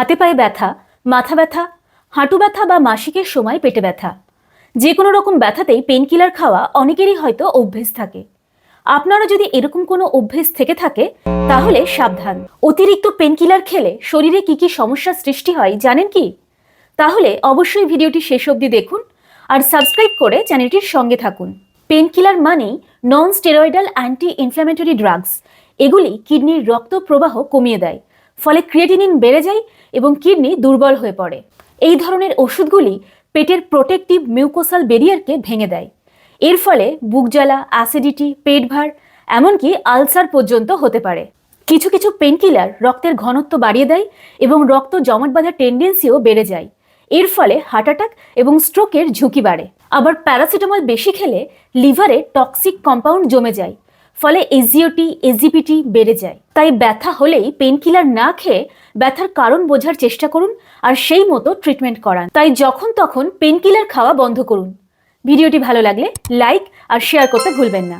হাতে পায়ে ব্যথা, মাথা ব্যথা, হাঁটু ব্যথা বা মাসিকের সময় পেটে ব্যথা। যে কোনো রকম ব্যথাতেই পেনকিলার খাওয়া অনেকেরই হয়তো অভ্যেস থাকে। আপনারও যদি এরকম কোনো অভ্যেস থেকে থাকে, তাহলে সাবধান। অতিরিক্ত পেনকিলার খেলে শরীরে কি কি সমস্যার সৃষ্টি হয় জানেন কি? তাহলে অবশ্যই ভিডিওটি শেষ অবধি দেখুন আর সাবস্ক্রাইব করে চ্যানেলটির সঙ্গে থাকুন। পেনকিলার মানেই non steroidal anti inflammatory drugs এগুলি কিডনির রক্ত প্রবাহ কমিয়ে দেয়। ফলে ক্রিয়েটিনিন বেড়ে যায় এবং কিডনি দুর্বল হয়ে পড়ে। এই ধরনের ওষুধগুলি পেটের প্রোটেক্টিভ মিউকোসাল বেরিয়ারকে ভেঙে দেয়। এর ফলে বুক জ্বালা অ্যাসিডিটি পেট ভার, এমনকি আলসার পর্যন্ত হতে পারে। কিছু কিছু পেনকিলার রক্তের ঘনত্ব বাড়িয়ে দেয় এবং রক্ত জমাট বাঁধার টেন্ডেন্সিও বেড়ে যায়। এর ফলে হার্ট অ্যাটাক এবং স্ট্রোকের ঝুঁকি বাড়ে। আবার প্যারাসিটামল বেশি খেলে লিভারে টক্সিক কম্পাউন্ড জমে যায়। ফলে এজিওটি এজিপিটি বেড়ে যায়। তাই ব্যথা হলেই পেনকিলার না খেয়ে ব্যথার কারণ বোঝার চেষ্টা করুন আর সেই মতো ট্রিটমেন্ট করান। তাই যখন তখন পেনকিলার খাওয়া বন্ধ করুন। ভিডিওটি ভালো লাগলে লাইক আর শেয়ার করতে ভুলবেন না।